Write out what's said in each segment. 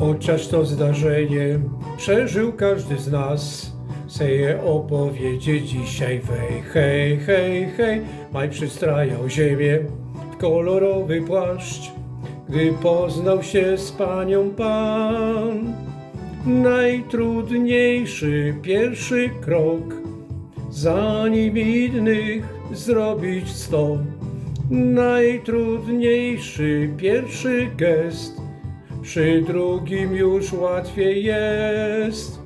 Chociaż to zdarzenie przeżył każdy z nas, chcę je opowiedzieć dzisiaj wej. Hej, hej, hej, maj przystrajał ziemię w kolorowy płaszcz, gdy poznał się z panią pan. Najtrudniejszy pierwszy krok, zanim innych zrobić sto. Najtrudniejszy pierwszy gest, przy drugim już łatwiej jest.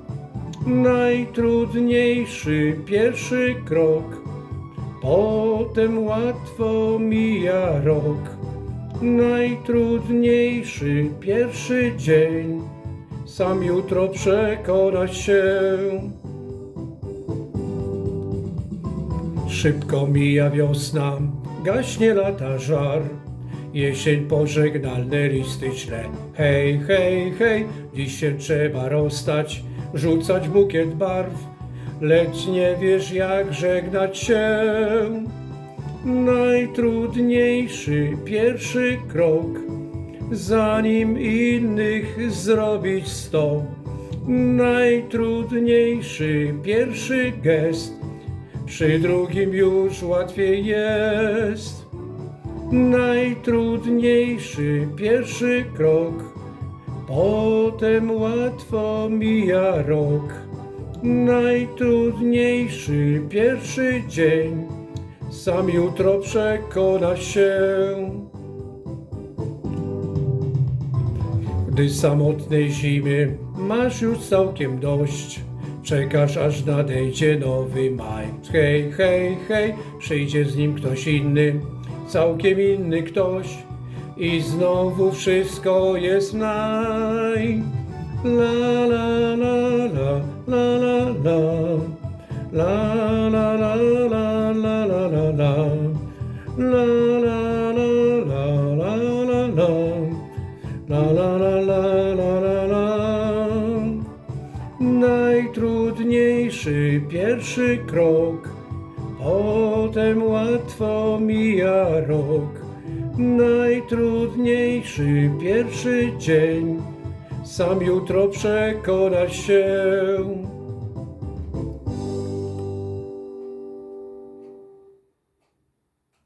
Najtrudniejszy pierwszy krok, potem łatwo mija rok. Najtrudniejszy pierwszy dzień, sam jutro przekona się. Szybko mija wiosna, gaśnie lata żar. Jesień pożegnalne listy śle. Hej, hej, hej, dziś się trzeba rozstać, rzucać bukiet barw. Lecz nie wiesz jak żegnać się. Najtrudniejszy pierwszy krok, zanim innych zrobić sto. Najtrudniejszy pierwszy gest, przy drugim już łatwiej jest. Najtrudniejszy pierwszy krok, potem łatwo mija rok. Najtrudniejszy pierwszy dzień, sam jutro przekona się. Gdy samotnej zimy masz już całkiem dość, czekasz aż nadejdzie nowy maj. Hej, hej, hej, przyjdzie z nim ktoś inny, całkiem inny ktoś i znowu wszystko jest naj. La la la la la la la la la la la la la la la la la la la Najtrudniejszy pierwszy krok Potem łatwo mija rok Najtrudniejszy pierwszy dzień. Sam jutro przekona się